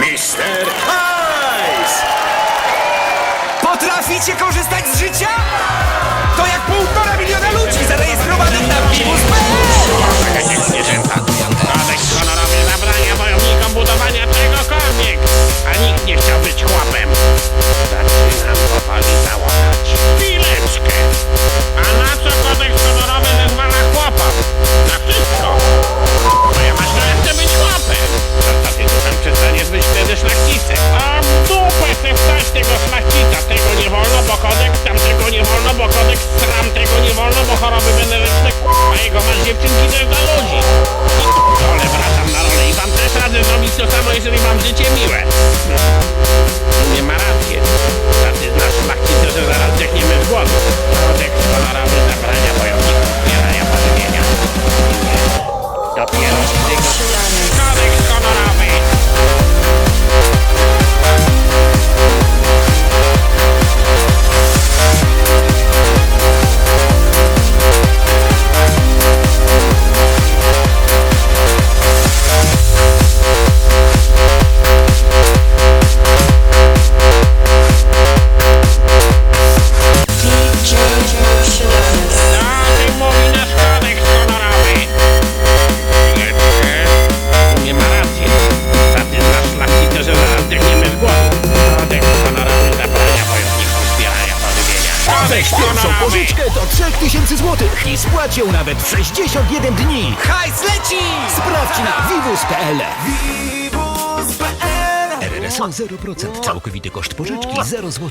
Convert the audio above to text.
Mister Hajs! Potraficie korzystać z życia? To jak półtora miliona ludzi zarejestrowanych na Pimus.pl Zwierzęta. Kodeks honorowy zabrania wojownikom budowania czegokolwiek, a nikt nie chciał być chłopem. Zaczynam powoli. A w dupę wstać tego szlachcica. Tego nie wolno, bo kodeks, tamtego nie wolno, bo kodeks, sram tego nie wolno, bo choroby weneryczne a jego masz dziewczynki też dla ludzi. I dole wracam na rolę i wam też radzę zrobić to samo, jeżeli wam życie miłe. Weź pierwszą pożyczkę do 3000 zł i spłać ją nawet w 61 dni. Hajs leci! Sprawdź na vivus.pl. Pimus.pl RRSO 0%. Całkowity koszt pożyczki 0 zł.